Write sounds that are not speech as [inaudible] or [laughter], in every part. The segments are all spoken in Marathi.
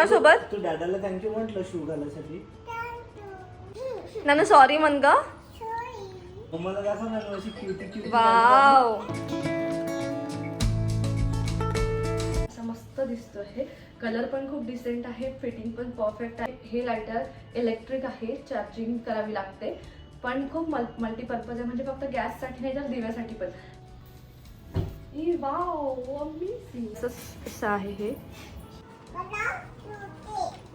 कोणासोबत तू डॅडाला थँक्यू म्हटलं शू घालायसाठी नानू सॉरी म्हण ग. मला दाखव ना अशी क्युटी क्युटी वाव असं मस्त दिसतो हे. कलर पण खूप डिसेंट आहे फिटिंग पण परफेक्ट आहे. हे लायटर इलेक्ट्रिक आहे चार्जिंग करावी लागते. पण खूप मल्टीपर्पज आहे म्हणजे फक्त गॅससाठी नाही तर दिव्यासाठी पण. वाव. असं- असं आहे हे.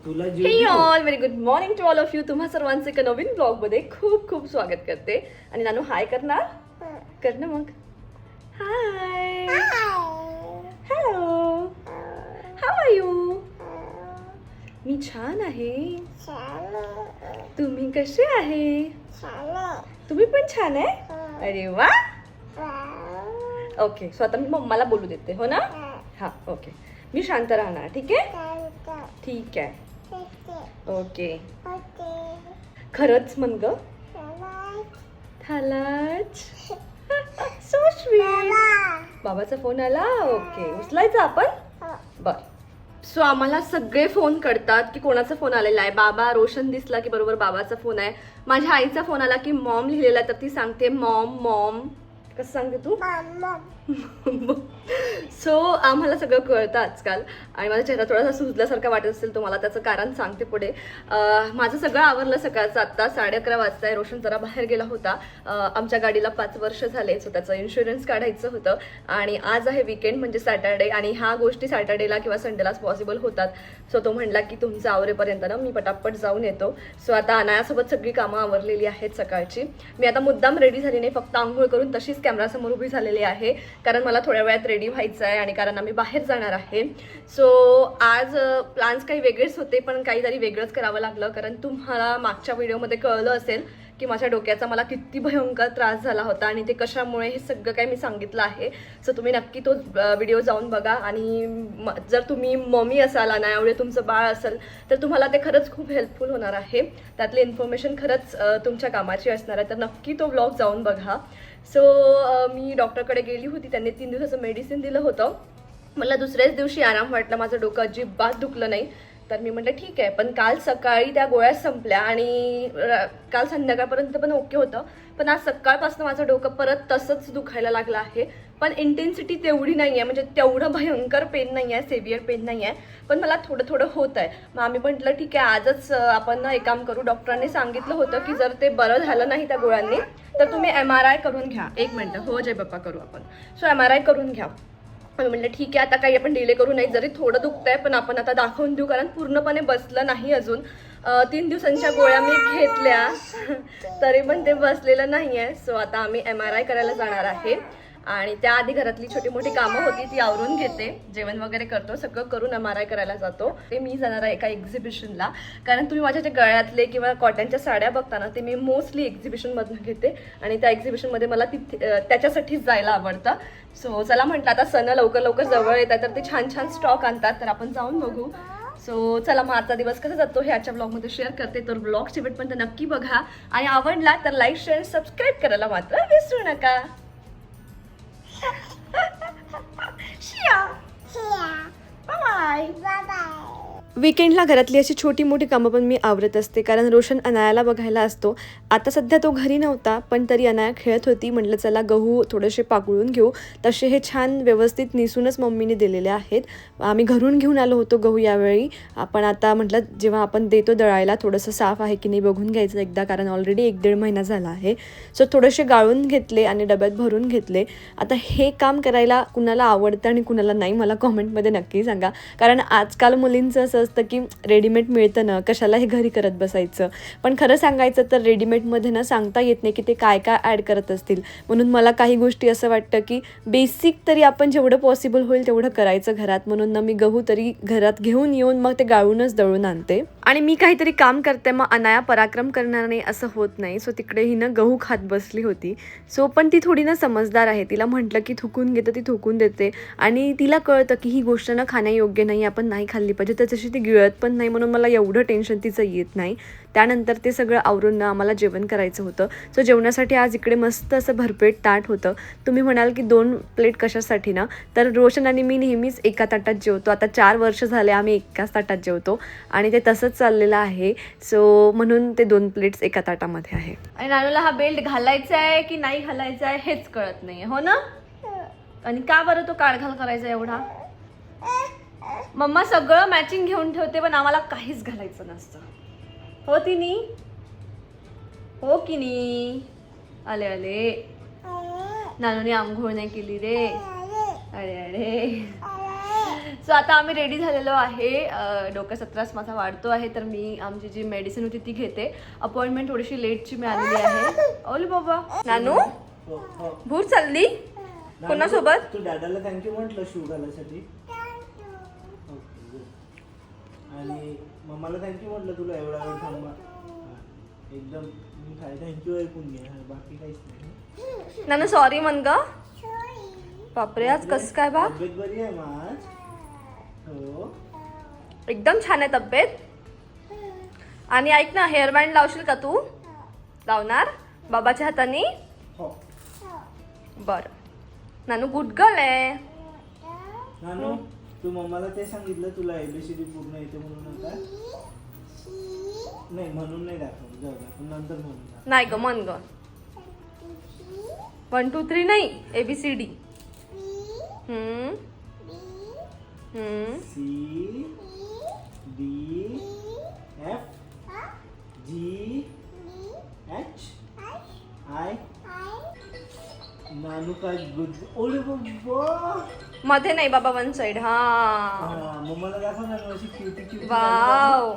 तुला हे all very good morning to all of you तुम्हा सर्वांचे एका नवीन ब्लॉगमध्ये खूप खूप स्वागत करते. आणि नानू हाय करणार? कर ना मग. Hi hello how are you मी छान आहे. तुम्ही कसे आहे? तुम्ही पण छान आहे? अरे वा. ओके सो आता मी मम्माला बोलू देते हो ना? हा. ओके मी शांत राहणार ठीक आहे? ठीक आहे. ओके. खरंच म्हण ग. थालाच. सो स्वीट बाबाचा फोन आला? ओके. उचलायचा आपण? बर. सो आम्हाला सगळे फोन करतात की कोणाचा फोन आलेला आहे. बाबा रोशन दिसला की बरोबर बाबाचा फोन आहे. माझ्या आईचा फोन आला की मॉम लिहिलेला तर ती सांगते मॉम मॉम. कसं सांगते तू? सो [laughs] आम्हाला सगळं कळतं आजकाल. आणि माझा चेहरा थोडासा सुजल्यासारखा वाटत असेल तुम्हाला त्याचं कारण सांगते पुढे. माझं सगळं आवरलं सकाळचं आत्ता. साडे अकरा वाजता आहे रोशन जरा बाहेर गेला होता. आमच्या गाडीला पाच वर्ष झाले. सो त्याचं इन्शुरन्स काढायचं होतं. आणि आज आहे विकेंड म्हणजे सॅटर्डे आणि ह्या गोष्टी सॅटर्डेला किंवा संडेलाच पॉसिबल होतात. सो तो म्हणला की तुमचं आवरेपर्यंत ना मी पटापट जाऊन येतो. सो आता अनायासोबत सगळी कामं आवरलेली आहेत सकाळची. मी आता मुद्दाम रेडी झाली नाही फक्त आंघोळ करून तशीच कॅमेरासमोर उभी झालेली आहे. कारण मला थोड्या वेळात रेडी व्हायचं आहे आणि कारण आम्ही बाहेर जाणार आहे. सो आज प्लान्स काही वेगळेच होते पण काहीतरी वेगळंच करावं लागलं. कारण तुम्हाला मागच्या व्हिडिओमध्ये कळलं असेल की माझ्या डोक्याचा मला किती भयंकर त्रास झाला होता आणि ते कशामुळे हे सगळं काही मी सांगितलं आहे. सो तुम्ही नक्की तो व्हिडिओ जाऊन बघा आणि जर तुम्ही मम्मी असाल आणि एवढे तुमचं बाळ असेल तर तुम्हाला ते खरंच खूप हेल्पफुल होणार आहे. त्यातली इन्फॉर्मेशन खरंच तुमच्या कामाची असणार आहे. तर नक्की तो ब्लॉग जाऊन बघा. सो मी डॉक्टरकडे गेली होती. त्यांनी तीन दिवसाचं मेडिसिन दिलं होतं. मला दुसऱ्याच दिवशी आराम वाटला. माझं डोकं अजिबात दुखलं नाही. तर मी म्हटलं ठीक आहे. पण काल सकाळी त्या गोळ्या संपल्या आणि काल संध्याकाळपर्यंत पण ओके होतं. पण आज सकाळपासून माझं डोकं परत तसंच दुखायला लागलं आहे. पण इंटेन्सिटी तेवढी नाही आहे म्हणजे तेवढं भयंकर पेन नाही आहे सेवियर पेन नाही आहे पण मला थोडं थोडं होत आहे मग आम्ही म्हटलं ठीक आहे आजच आपण ना एक काम करू. डॉक्टरांनी सांगितलं होतं की जर ते बरं झालं नाही त्या गोळ्यांनी तर तुम्ही एम आर आय करून घ्या. एक मिनटं. हो जय बाप्पा करू आपण. सो एम आर आय करून घ्या. आम्ही म्हटलं ठीक आहे आता काही आपण डिले करू नाही. जरी थोडं दुखतंय पण आपण आता दाखवून देऊ. कारण पूर्णपणे बसलं नाही अजून. तीन दिवसांच्या गोळ्या मी घेतल्या. [laughs] तरी पण ते बसलेलं नाही आहे सो आता आम्ही एम आर आय करायला जाणार आहे. आणि त्याआधी घरातली छोटी मोठी कामं होती ती आवरून घेते. जेवण वगैरे करतो सगळं करून एम आर आय करायला जातो. ते मी जाणार आहे एका एक्झिबिशनला कारण तुम्ही माझ्या जे गळ्यातले किंवा कॉटनच्या साड्या बघताना ते मी मोस्टली एक्झिबिशनमधून घेते. आणि त्या एक्झिबिशनमध्ये मला तिथे त्याच्यासाठीच जायला आवडतं. सो चला म्हटलं आता सण लवकर लवकर जवळ येतात तर ते छान छान स्टॉक आणतात. तर आपण जाऊन बघू. सो चला मग आजचा दिवस कसा जातो हे आजच्या ब्लॉगमध्ये शेअर करते. तर ब्लॉग शेवटपर्यंत नक्की बघा. आणि आवडला तर लाईक शेअर सबस्क्राईब करायला मात्र विसरू नका. बाय विकेंडला घरातली अशी छोटी मोठी कामं पण मी आवरत असते. कारण रोशन अनायाला बघायला असतो. आता सध्या तो घरी नव्हता पण तरी अनाया खेळत होती. म्हटलं चला गहू थोडेसे पाकळून घेऊ. तसे हे छान व्यवस्थित निसूनच मम्मीने दिलेले आहेत. आम्ही घरून घेऊन आलो होतो गहू यावेळी. आपण आता म्हटलं जेव्हा आपण देतो दळायला थोडंसं साफ आहे की नाही बघून घ्यायचं एकदा कारण ऑलरेडी एक दीड महिना झाला आहे. सो थोडेसे गाळून घेतले आणि डब्यात भरून घेतले. आता हे काम करायला कुणाला आवडतं आणि कुणाला नाही मला कॉमेंटमध्ये नक्की सांगा. कारण आजकाल मुलींचं असं असतं की रेडीमेड मिळतं ना कशाला हे घरी करत बसायचं. पण खरं सांगायचं तर रेडीमेडमध्ये ना सांगता येत नाही की ते काय काय ॲड करत असतील. म्हणून मला काही गोष्टी असं वाटतं की बेसिक तरी आपण जेवढं पॉसिबल होईल तेवढं करायचं घरात. म्हणून ना मी गहू तरी घरात घेऊन येऊन मग ते गाळूनच दळून आणते. आणि मी काहीतरी काम करते मग अनाया पराक्रम करणार नाही असं होत नाही. सो तिकडे ही ना गहू खात बसली होती. सो पण ती थोडी ना समजदार आहे. तिला म्हटलं की थुकून घेतं ती थुकून देते. आणि तिला कळतं की ही गोष्ट ना खाण्यायोग्य नाही आपण नाही खाल्ली पाहिजे. त्याच्याशी ती गिळत पण नाही म्हणून मला एवढं टेन्शन तिचं येत नाही. त्यानंतर ते सगळं आवरून ना आम्हाला जेवण करायचं होतं. सो जेवणासाठी आज इकडे मस्त असं भरपेट ताट होतं. तुम्ही म्हणाल की दोन प्लेट कशासाठी ना? तर रोशन आणि मी नेहमीच एका ताटात जेवतो. आता चार वर्ष झाले आम्ही एकाच ताटात जेवतो. आणि ते तसंच चाललेलं आहे. सो म्हणून ते दोन प्लेट्स एका ताटामध्ये आहे. आणि नानूला हा बेल्ट घालायचा आहे की नाही घालायचा आहे हेच कळत नाही हो ना? आणि का बरं तो काळघाल करायचा एवढा? मम्मा सगळं मॅचिंग घेऊन ठेवते पण आम्हाला काहीच घालायचं नसतं. हो तिनी? हो की नी आले आले. नानूने आंघोळ नाही केली रे. अरे अरे. सो आता आम्ही रेडी झालेलो आहे. डोक्याचा त्रास माझा वाढतो आहे तर मी आमची जी मेडिसिन होती ती घेते. अपॉइंटमेंट थोडीशी लेटची मिळालेली आहे. ओली बाबा. नानू? हो, हो. भूर चालली? कोणासोबत? तू डॅडाला थँक्यू म्हटलं शू घालायसाठी. आणि मम्माला थँक्यू म्हटलं तुला एवढा वेळ थांबा. एकदम मी काय थँक्यू ऐकून घे. बाकी काहीच नाही. नानू सॉरी म्हण ग. बापरे आज कस काय बा? तब्येत बरी आहे मग आज? हो. एकदम छान आहे तब्येत. आणि ऐक ना हेअर बँड लावशील का तू? लावणार? बाबाच्या हाताने? हो. बर. नानू गुड गर्ल आहे. नानू? तू मम्माला ते सांगितलं तुला एबीसीडी पूर्ण येते म्हणून आता? नाही म्हणून नाही दाखव जाऊ दे आपण नंतर म्हणून दाखव. नाही ग मन ग. वन टू थ्री नाही ABCD hmm. Hmm. C D F G H I Nanu काय गुड ओले बाबा! मध्ये नाही बाबा वन साइड हा. मम्माला दाखव ना अशी क्युटी क्युटी वाव.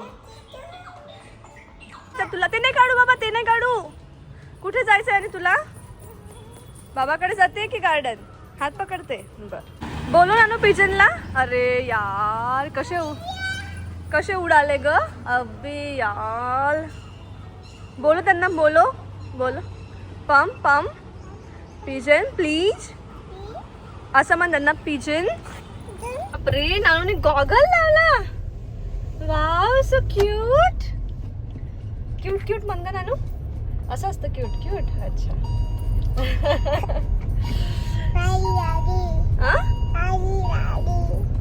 तर तुला ते नाही काढू बाबा ते नाही काढू. कुठे जायचंय आणि तुला? बाबाकडे जाते की गार्डन हात पकडते. बर. बोलो ना पिजनला अरे यार कसे उ- कसे उडाले ग? अबे यार. बोलो त्यांना बोलो बोलो. पम पम पिजन प्लीज असं म्हण त्यांना पिजन बापरे नानूने गॉगल लावला. Wow so cute cute cute म्हण ना नानू. असं असतं क्यूट क्यूट अच्छा?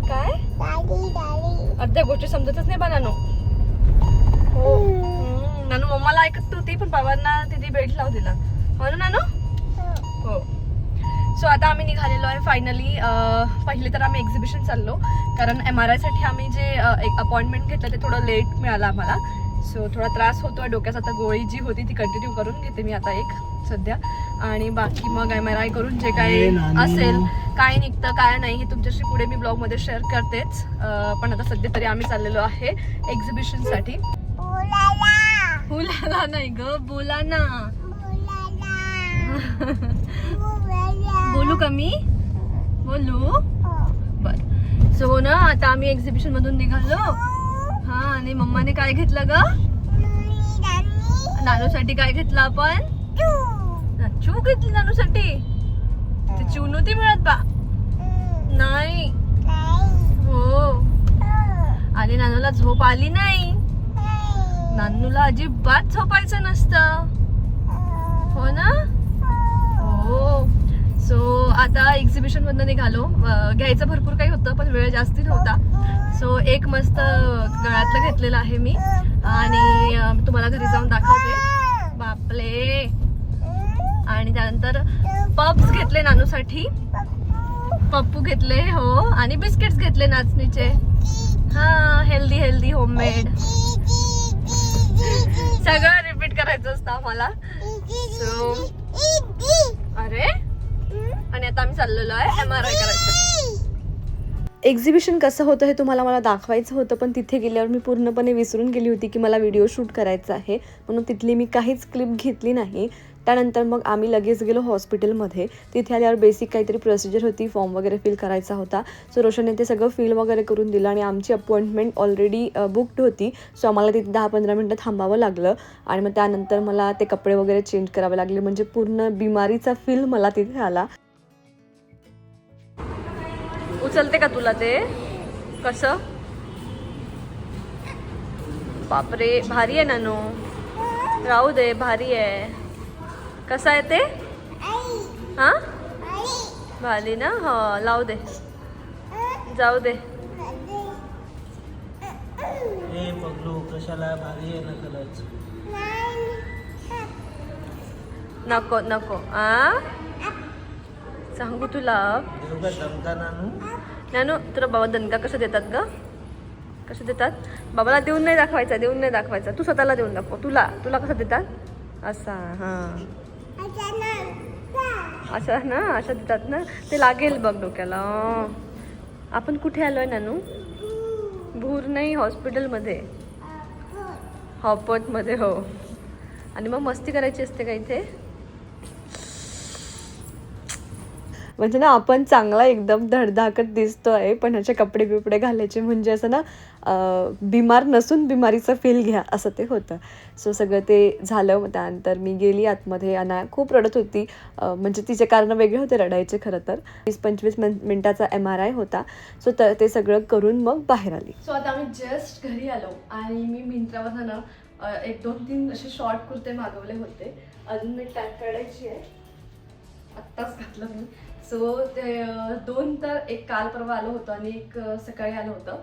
काय? अर्ध्या गोष्टी समजतच नाही बा नानू. हो. नानू मम्माला ऐकत होती पण बाबांना तिथे बेल्ट लावू दिला. हो ना नानू? हो. सो आता आम्ही निघालेलो आहे फायनली पहिले तर आम्ही एक्झिबिशन चाललो. कारण एम आर आयसाठी आम्ही जे एक अपॉइंटमेंट घेतलं ते थोडं लेट मिळालं आम्हाला. सो थोडा त्रास होतो डोक्याचा आता गोळी जी होती ती कंटिन्यू करून घेते मी आता एक सध्या. आणि बाकी मग एम आर आय करून जे काही. असेल काय निघतं काय नाही हे तुमच्याशी पुढे मी ब्लॉगमध्ये शेअर करतेच. पण आता सध्या तरी आम्ही चाललेलो आहे एक्झिबिशनसाठी बोलायला. नाही ग बोला ना [laughs] बोलू का मी? बोलू? बर. सो ना आता आम्ही एक्झिबिशन मधून निघालो. हा. आणि मम्माने काय घेतलं ग? नानूसाठी काय घेतलं आपण? चू. घेतली नानूसाठी. ते चू नव्हती मिळत बा. नाही. हो. आणि नानूला झोप आली नाही. नानूला अजिबात झोपायचं नसतं. हो. ना? हो सो आता एक्झिबिशनमधनं निघालो. घ्यायचं भरपूर काही होतं पण वेळ जास्ती नव्हता. सो एक मस्त गळ्यातलं घेतलेलं आहे मी. आणि तुम्हाला घरी जाऊन दाखवते. बापले आणि त्यानंतर पब्स घेतले नानूसाठी. पप्पू घेतले हो. आणि बिस्किट्स घेतले नाचणीचे. हा हेल्दी हेल्दी होममेड सगळं रिपीट करायचं असतं आम्हाला. सो चाललेलो आहे. एम आर आय करायचं. एक्झिबिशन कसं होतं हे तुम्हाला मला दाखवायचं होतं पण तिथे गेल्यावर मी पूर्णपणे विसरून गेली होती की मला व्हिडिओ शूट करायचा आहे. म्हणून तिथली मी काहीच क्लिप घेतली नाही. त्यानंतर मग आम्ही लगेच गेलो हॉस्पिटलमध्ये तिथे आल्यावर बेसिक काहीतरी प्रोसिजर होती फॉर्म वगैरे फिल करायचा होता. सो रोशनने ते सगळं फिल वगैरे करून दिलं आणि आमची अपॉइंटमेंट ऑलरेडी बुकड होती. सो आम्हाला तिथे दहा पंधरा मिनटं थांबावं लागलं. आणि मग त्यानंतर मला ते कपडे वगैरे चेंज करावे लागले. म्हणजे पूर्ण बिमारीचा फील मला तिथे आला. उचलते का तुला ते? कसं? बापरे भारी आहे ना नो राहू दे भारी आहे. कसा आहे ते? हा? भारी ना? हो लावू दे. जाऊ दे. ए पगलू कशाला भारी आहे ना खरंच नको नको. आ? सांगू तुला. नानू? नॅनो तुला बाबा दणका कसं देतात ग? कसं देतात? बाबाला देऊन नाही दाखवायचा देऊन नाही दाखवायचा. तू स्वतःला देऊन दाखव. तुला तुला कसं देतात? असा हां. असं ना असं देतात ना. ते लागेल बघ डोक्याला. आपण कुठे आलो आहे नानू? भूर नाही हॉस्पिटलमध्ये. हॉपटमध्ये हो. आणि मग मस्ती करायची असते का इथे? म्हणजे ना आपण चांगला एकदम धडधाकट दिसतोय पण ह्याचे कपडे बिपडे घालायचे म्हणजे असं ना बिमार नसून बिमारीचं फील घ्या असं ते होतं. सो सगळं ते झालं मग त्यानंतर मी गेली आतमध्ये अना खूप रडत होती. म्हणजे तिचे कारण वेगळे होते रडायचे खरं तर. वीस पंचवीस मिन मिनटाचा एम आर आय होता. सो तर ते सगळं करून मग बाहेर आली. सो आता आम्ही जस्ट घरी आलो आणि मी मिंत्रावर ना एक दोन तीन असे शॉर्ट कुर्ते मागवले होते. अजून मी टॅग काढायची आहे. आत्ताच घातलं मी. सो ते दोन तर एक काल परवा आलं होतं आणि एक सकाळी आलं होतं.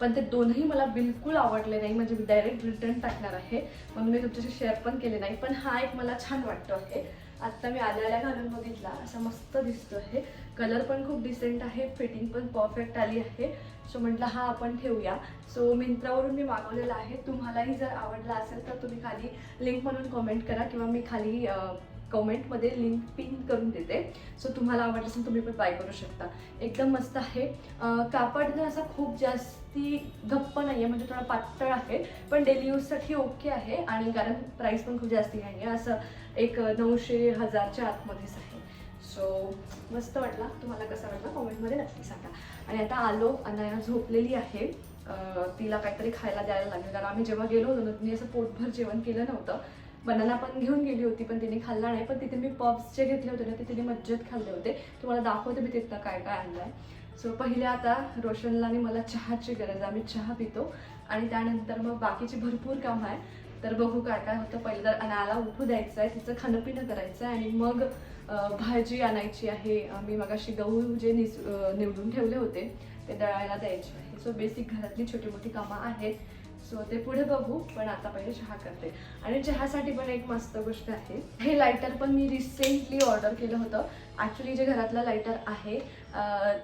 पण ते दोनही मला बिलकुल आवडले नाही. म्हणजे मी डायरेक्ट रिटर्न टाकणार आहे. म्हणून मी तुमच्याशी शेअर पण केले नाही. पण हा एक मला छान वाटतो आहे. आत्ता मी आल्या आल्या घालून बघितला. असा मस्त दिसतो आहे. कलर पण खूप डिसेंट आहे. फिटिंग पण परफेक्ट आली आहे. सो म्हटलं हा आपण ठेवूया. सो मिंत्रावरून मी मागवलेला आहे. तुम्हालाही जर आवडला असेल तर तुम्ही खाली लिंक म्हणून कमेंट करा किंवा मी खाली कमेंटमध्ये लिंक पिन करून देते. सो तुम्हाला आवडलं असेल तुम्ही पण बाय करू शकता. एकदम मस्त आहे. कापड असा खूप जास्ती गप्प नाही आहे म्हणजे थोडा पातळ आहे पण डेली यूजसाठी ओके आहे आणि कारण प्राईस पण खूप जास्ती नाही आहे असं एक नऊशे हजारच्या आतमध्येच आहे. सो मस्त वाटला. तुम्हाला कसा वाटला कमेंटमध्ये नक्की सांगा. आणि आता आलो अनाया झोपलेली आहे. तिला काहीतरी खायला द्यायला लागेल. कारण आम्ही जेव्हा गेलो होतो ना तिने असं पोटभर जेवण केलं नव्हतं. बनाना पण घेऊन गेली होती पण तिने खाल्ला नाही. पण तिथे मी पब्स जे घेतले होते ना ते तिने मज्जत खाल्ले होते. तुम्हाला दाखवते मी तिथनं काय काय आणलं आहे सो पहिले आता रोशनला आणि मला चहाची गरज आहे. आम्ही चहा पितो. आणि त्यानंतर मग बाकीची भरपूर काम आहे. तर बघू काय काय होतं. पहिलं तर अनाला उठू द्यायचं आहे. तिचं खाणं पिणं करायचं आहे. आणि मग भाजी आणायची आहे. अं, मी मगाशी गहू जे निस निवडून ठेवले होते ते दळायला द्यायचे आहे. सो बेसिक घरातली छोटी मोठी कामं आहेत. सो ते पुढे बघू पण आता पहिले चहा करते. आणि चहासाठी पण एक मस्त गोष्ट आहे. हे लायटर पण मी रिसेंटली ऑर्डर केलं होतं. ॲक्च्युली जे घरातलं लायटर आहे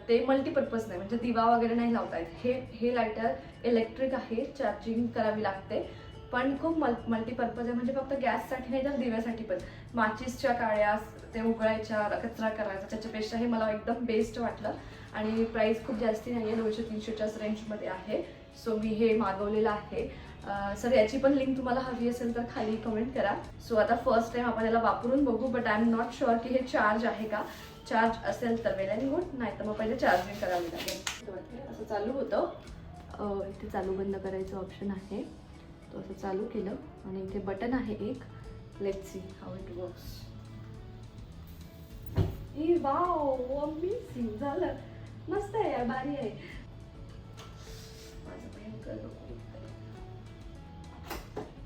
ते मल्टीपर्पज नाही म्हणजे दिवा वगैरे नाही लावता येत. हे हे लायटर इलेक्ट्रिक आहे चार्जिंग करावी लागते. पण खूप मल मल्टीपर्पज आहे म्हणजे फक्त गॅससाठी नाही तर दिव्यासाठी पण. माचीसच्या काळ्या ते उकळायच्या कचरा करायचा त्याच्यापेक्षा हे मला एकदम बेस्ट वाटलं. आणि प्राईस खूप जास्ती नाही आहे दोनशे तीनशेच्याच रेंजमध्ये आहे. सो मी हे मागवलेलं आहे. सर याची पण लिंक तुम्हाला हवी असेल तर खाली कमेंट करा. सो आता फर्स्ट टाइम आपण याला वापरून बघू but I am not sure की हे चार्ज आहे का. चार्ज असेल तर वेल अँड गुड नाही तर मग पहिले चार्जिंग करावी लागेल असं चालू होतं. इथे चालू बंद करायचं ऑप्शन आहे. तो असं चालू केलं. आणि इथे बटन आहे एक. Let see how it works E wow amazing झालं. मस्त आहे यार भारी आहे. माझं भयंकर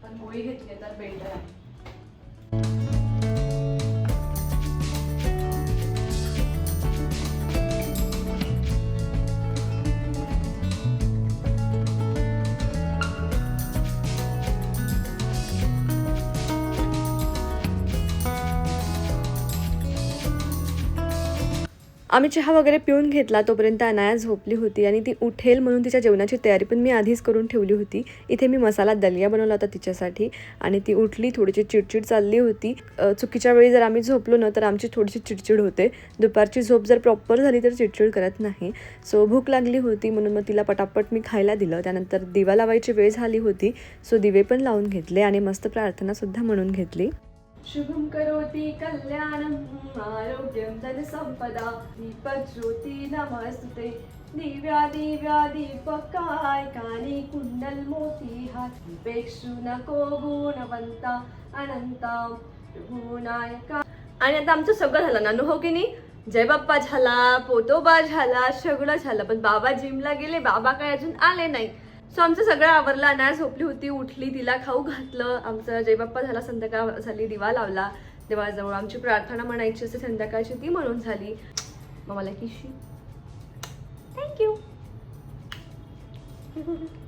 पण गोळी घेतली तर बेटर आहे. आम्ही चहा वगैरे पिऊन घेतला तोपर्यंत अनाया झोपली होती आणि ती उठेल म्हणून तिच्या जेवणाची तयारी पण मी आधीच करून ठेवली होती. इथे मी मसाला दलिया बनवला होता तिच्यासाठी आणि ती उठली थोडीशी चिडचिड चालली होती. चुकीच्या वेळी जर आम्ही झोपलो ना तर आमची थोडीशी चिडचिड होते. दुपारची झोप जर प्रॉपर झाली तर चिडचिड करत नाही. सो भूक लागली होती म्हणून मग तिला पटापट मी खायला दिलं. त्यानंतर दिवा लावायची वेळ झाली होती सो दिवे पण लावून घेतले आणि मस्त प्रार्थनासुद्धा म्हणून घेतली. शुभम करोति कल्याणम् आरोग्यम धनसम्पदा दीपज्योति दीपक ज्योती नमस्तुते। दिव्या दिव्या दीपकाय कानी कुंडल मोती हात नको गुणवंता अनंता गुणायका। आणि आता आमचं सगळं झालं ना हो की नाही? जय बाप्पा झाला पोतोबा झाला सगळं झालं पण बाबा जिमला गेले बाबा काय अजून आले नाही सो आमचं सगळं आवरलं अनाया झोपली होती उठली तिला खाऊ घातलं. आमचं जयबाप्पा झाला संध्याकाळ झाली दिवा लावला. देवाजवळ आमची प्रार्थना म्हणायची असते संध्याकाळची ती म्हणून झाली. मग मला किशी. थँक्यू [laughs]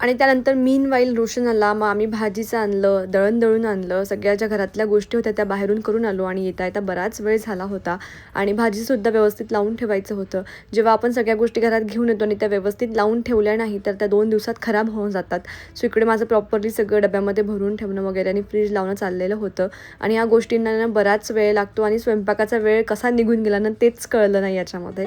आणि त्यानंतर मीन वाईल रोशन आला मग आम्ही भाजीचं आणलं दळण दळून आणलं सगळ्या ज्या घरातल्या गोष्टी होत्या त्या बाहेरून करून आलो आणि येता येता बराच वेळ झाला होता. आणि भाजीसुद्धा व्यवस्थित लावून ठेवायचं होतं. जेव्हा आपण सगळ्या गोष्टी घरात घेऊन येतो आणि त्या व्यवस्थित लावून ठेवल्या नाही तर त्या दोन दिवसात खराब होऊन जातात. सो इकडे माझं प्रॉपरली सगळं डब्यामध्ये भरून ठेवणं वगैरे आणि फ्रीज लावणं चाललेलं होतं. आणि या गोष्टींना बराच वेळ लागतो आणि स्वयंपाकाचा वेळ कसा निघून गेला ना तेच कळलं नाही याच्यामध्ये.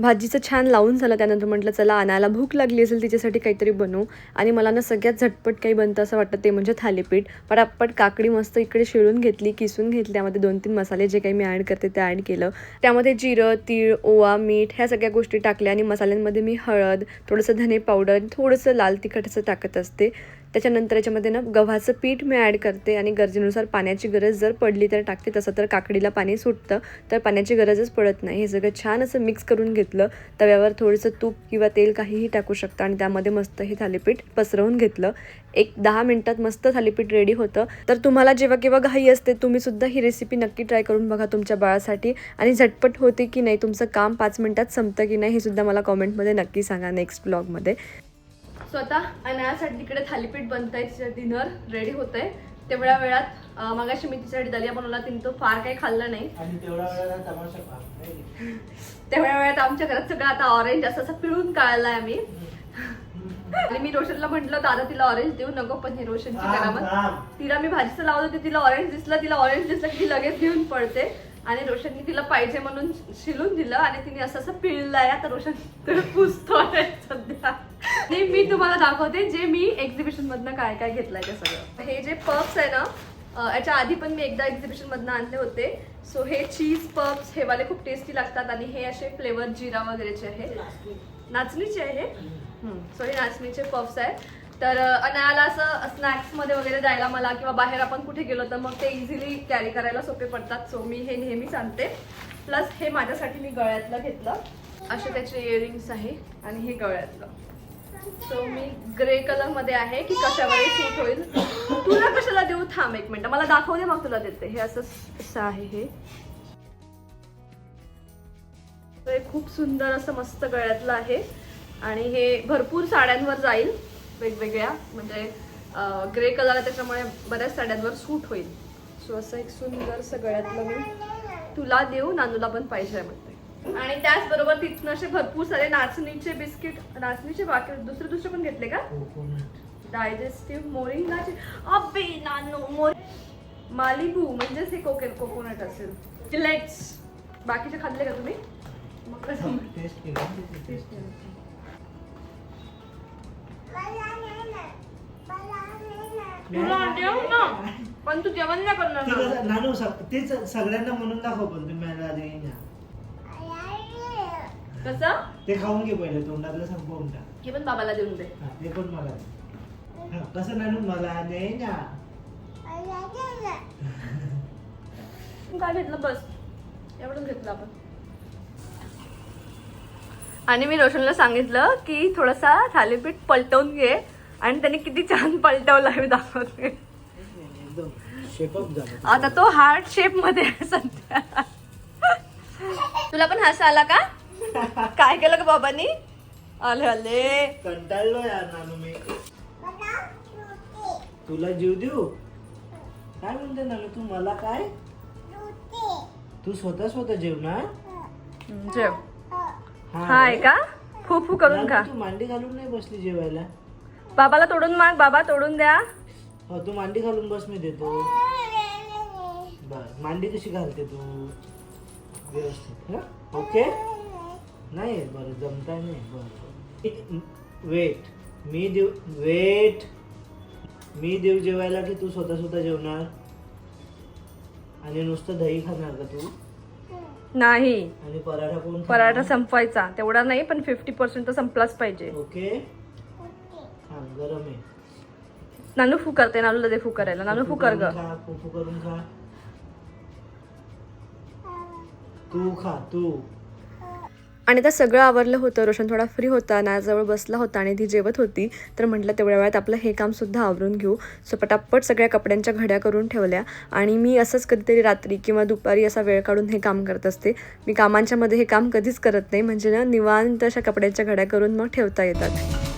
भाजीचं छान लावून झालं त्यानंतर म्हटलं चला आणायला भूक लागली असेल तिच्यासाठी काहीतरी बनवू. आणि मला ना सगळ्यात झटपट काही बनतं असं वाटतं ते म्हणजे थालीपीठ. पटापट काकडी मस्त इकडे शिळून घेतली किसून घेतली त्यामध्ये दोन तीन मसाले जे काही मी ॲड करते ते ॲड केलं. त्यामध्ये जिरं तीळ ओवा मीठ ह्या सगळ्या गोष्टी टाकल्या आणि मसाल्यांमध्ये मी हळद थोडंसं धने पावडर थोडंसं लाल तिखट असं टाकत असते. त्याच्यानंतर याच्यामध्ये ना गव्हाचं पीठ मी ॲड करते आणि गरजेनुसार पाण्याची गरज जर पडली तर टाकते. तसं तर काकडीला पाणी सुटतं तर पाण्याची गरजच पडत नाही. हे सगळं छान असं मिक्स करून घेतलं. तव्यावर थोडंसं तूप किंवा तेल काहीही टाकू शकता आणि त्यामध्ये मस्त हे थालीपीठ पसरवून घेतलं. एक दहा मिनटात मस्त थालीपीठ रेडी होतं. तर तुम्हाला जेव्हा केव्हा घाई असते तुम्ही सुद्धा ही रेसिपी नक्की ट्राय करून बघा तुमच्या बाळासाठी. आणि झटपट होते की नाही तुमचं काम पाच मिनटात संपतं की नाही हे सुद्धा मला कॉमेंटमध्ये नक्की सांगा नेक्स्ट ब्लॉगमध्ये सो आता अनायासाठी तिकडे थालीपीठ बनत आहे तिचं डिनर रेडी होत आहे तेवढ्या वेळात मगाशी मी तिच्यासाठी दलिया बनवला तिने तो फार काही खाल्लं नाही. तेवढ्या वेळात आमच्या घरात सगळं आता ऑरेंज असं असं पिळून काढलाय आम्ही. आणि मी रोशनला म्हटलं दादा तिला ऑरेंज देऊ नको पण हे रोशनची करामत. तिला मी भाजीचं लावलं होते तिला ऑरेंज दिसलं तिला ऑरेंज दिसलं की लगेच घेऊन पडते आणि रोशननी तिला पाहिजे म्हणून शिलून दिलं आणि तिने असं असं पिळलंय. आता रोशन तर पुसतोय सध्या. आणि मी तुम्हाला दाखवते जे मी एक्झिबिशन मधनं काय काय घेतलंय ते सगळं. हे जे पफ्स आहे ना याच्या आधी पण मी एकदा एक्झिबिशन मधनं आणले होते. सो हे चीज पफ्स हे वाले खूप टेस्टी लागतात आणि हे असे फ्लेवर जिरा वगैरेचे आहे. नाचणीचे. आहे सो हे नाचणीचे पफ्स आहेत तर अनायाला असं स्नॅक्समध्ये वगैरे जायला मला किंवा बाहेर आपण कुठे गेलो तर मग ते इझिली कॅरी करायला सोपे पडतात. सो मी हे नेहमीच आणते प्लस हे माझ्यासाठी मी गळ्यातलं घेतलं. असे त्याचे इयरिंग्स आहे आणि हे गळ्यातलं. सो मी ग्रे कलरमध्ये आहे की कशावरही सूट होईल. तुला कशाला देऊ? थांब एक मिनटं. मला दाखव दे मग तुला देते. हे असं असं आहे हे. तर हे खूप सुंदर असं मस्त गळ्यातलं आहे. आणि हे भरपूर साड्यांवर जाईल. वेगवेगळ्या म्हणजे ग्रे कलर आहे त्याच्यामुळे बऱ्याच साड्यांवर सूट होईल. सो असं एक सुंदर गळ्यातलं मी तुला देऊ नानूला पण पाहिजे म्हणते. आणि त्याचबरोबर तिथनं असे भरपूर सारे नाचणीचे बिस्किट नाचणीचे बाकी दुसरे दुसरे पण घेतले का? कोकोनट डायजेस्टिव्ह मोरिंगाचे. अबे नानो मोर मालिबू म्हणजेच हे कोके कोकोनट असेल. जिलेट्स बाकीचे खाल्ले का तुम्ही? मग कसं टेस्ट केलं. टेस्ट केलं. तुला देऊ ना. पण तू जेवण नाही करणार ते ना. कसं- नानू सग- तेच सगळ्यांना म्हणून दाखव पण तुम्ही मला देईन ना. कसं? ते खाऊन घे पहिले तोंडातलं संपवून टाक. हे पण बाबाला देऊन दे. हा, ते पण मला दे. हा, कसं नानू? मला दे ना काय घेतलं? बस. एवढंच घेतलं आपण. आणि मी रोशनला सांगितलं की थोडासा थालीपीठ पलटवून घे आणि त्याने किती छान पलटवलं मी दाखवते. आता तो हार्ट शेपमध्ये आहे सध्या. तुला पण हसा आला का? काय केलं का बाबांनी? आले आले. कंटाळलो यार नानू मी. तुला जीव देऊ? काय म्हणते नानू तू? मला काय? तू स्वतः स्वतः जेवणार जेव. हा. आहे का? फू फू करून खा. तू मांडी घालून नाही बसली जेवायला? बाबाला तोडून माग बाबा तोडून द्या. हो तू मांडी घालून बस मी देतो. बर मांडी कशी घालते तू? व्यवस्थित हा? ओके? नाही बरं जमताय नाही. बरं. वेट मी देऊ वेट. मी देऊ जेवायला की तू स्वतः स्वतः जेवणार? आणि नुसतं दही खाणार का तू? नाही. आणि पराठा कोण? पराठा संपवायचा. तेवढा नाही पण फिफ्टी पर्सेंट तर संपलाच पाहिजे. ओके. हा गरम आहे. नानू फू करते नानूला दे नानू फू कर ग. खा फू करून खा. तू खा तू. आणि आता सगळं आवरलं होतं. रोशन थोडा फ्री होता. नाजवळ बसला होता आणि ती जेवत होती. तर म्हटलं तेवढ्या वेळात आपलं हे कामसुद्धा आवरून घेऊ. सो पटापट सगळ्या कपड्यांच्या घड्या करून ठेवल्या. आणि मी असंच कधीतरी रात्री किंवा दुपारी असा वेळ काढून हे काम करत असते. मी कामांच्यामध्ये हे काम कधीच करत नाही. म्हणजे ना निवांत अशा कपड्यांच्या घड्या करून मग ठेवता येतात.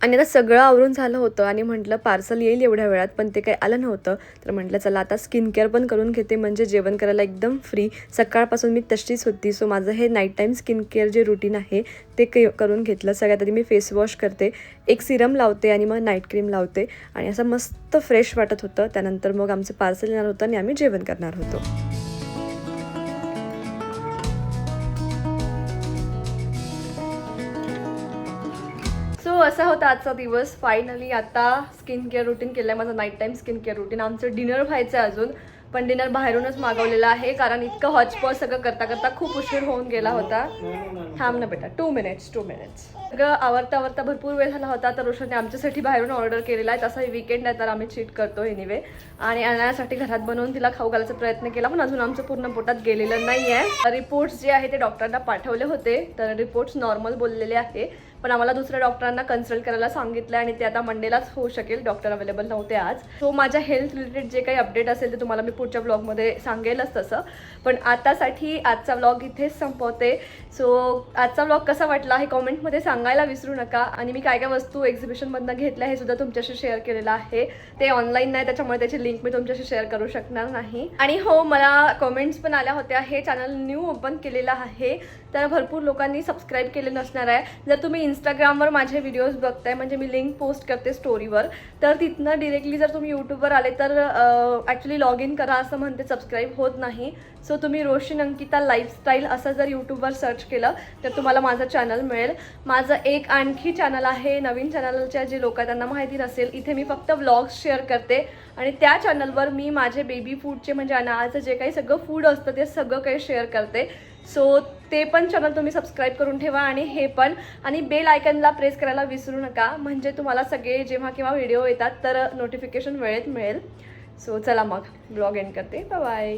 आणि आता सगळं आवरून झालं होतं आणि म्हटलं पार्सल येईल एवढ्या वेळात पण ते काही आलं नव्हतं. तर म्हटलं चला आता स्किन केअर पण करून घेते म्हणजे जेवण करायला एकदम फ्री सकाळपासून मी तशीच होती सो माझं हे नाईट टाईम स्किन केअर जे रुटीन आहे ते क करून घेतलं. सगळ्यात आधी मी फेस वॉश करते एक सिरम लावते आणि मग नाईट क्रीम लावते. आणि असं मस्त फ्रेश वाटत होतं. त्यानंतर मग आमचं पार्सल येणार होतं आणि आम्ही जेवण करणार होतो. असा होता आजचा दिवस. फायनली आता स्किन केअर रुटीन केलं आहे माझं. Night time skin care routine आमचं डिनर व्हायचं आहे अजून पण डिनर बाहेरूनच मागवलेलं आहे. कारण इतकं हॉचपॉच सगळं करता करता खूप उशीर होऊन गेला होता. थांब ना बेटा. टू मिनिट्स टू मिनिट्स सगळं आवरता आवरता भरपूर वेळ झाला होता. तर रोशनने आमच्यासाठी बाहेरून ऑर्डर केलेला आहे. तसा विकेंड आहे तर आम्ही चीट करतो एनिवे आणि आणण्यासाठी घरात बनवून तिला खाऊ घालायचा प्रयत्न केला पण अजून आमचं पूर्ण पोटात गेलेलं नाही आहे रिपोर्ट्स जे आहे ते डॉक्टरांना पाठवले होते. तर रिपोर्ट्स नॉर्मल बोललेले आहे. पण आम्हाला दुसऱ्या डॉक्टरांना कन्सल्ट करायला सांगितलं आणि ते आता मंडेलाच होऊ शकेल. डॉक्टर अवेलेबल नव्हते आज. सो माझ्या हेल्थ रिलेटेड जे काही अपडेट असेल ते तुम्हाला मी पुढच्या ब्लॉगमध्ये सांगेलच तसं. पण आतासाठी आजचा ब्लॉग इथेच संपवते. सो आजचा ब्लॉग कसा वाटला हे कॉमेंटमध्ये सांगायला विसरू नका. आणि मी काय काय वस्तू एक्झिबिशनमधनं घेतल्या हे सुद्धा तुमच्याशी शेअर केलेलं आहे. ते ऑनलाईन नाही त्याच्यामुळे त्याची लिंक मी तुमच्याशी शेअर करू शकणार नाही. आणि हो मला कमेंट्स पण आल्या होत्या. हे चॅनल न्यू ओपन केलेलं आहे. तर भरपूर लोकांनी सबस्क्राईब केले नसणार आहे. जर तुम्ही इंस्टाग्रामवर माझे व्हिडिओज बघताय म्हणजे मी लिंक पोस्ट करते स्टोरीवर तर तिथनं डिरेक्टली जर तुम्ही यूट्यूबवर आले तर ॲक्च्युली लॉग इन करा असं म्हणते सबस्क्राईब होत नाही. सो तुम्ही रोशन अंकिता लाईफस्टाईल असं जर यूट्यूबवर सर्च केलं तर तुम्हाला माझं चॅनल मिळेल. माझं एक आणखी चॅनल आहे नवीन चॅनलच्या जे लोक त्यांना माहिती नसेल इथे मी फक्त व्लॉग्स शेअर करते. आणि त्या चॅनलवर मी माझे बेबी फूडचे म्हणजे अनाळाचं जे काही सगळं फूड असतं ते सगळं काही शेअर करते. सो ते पण चॅनल तुम्ही सबस्क्राईब करून ठेवा आणि हे पण. आणि बेल आयकनला प्रेस करायला विसरू नका. म्हणजे तुम्हाला सगळे जेव्हा केव्हा व्हिडिओ येतात तर नोटिफिकेशन वेळेत मिळेल. सो चला मग. ब्लॉग एंड करते. बाय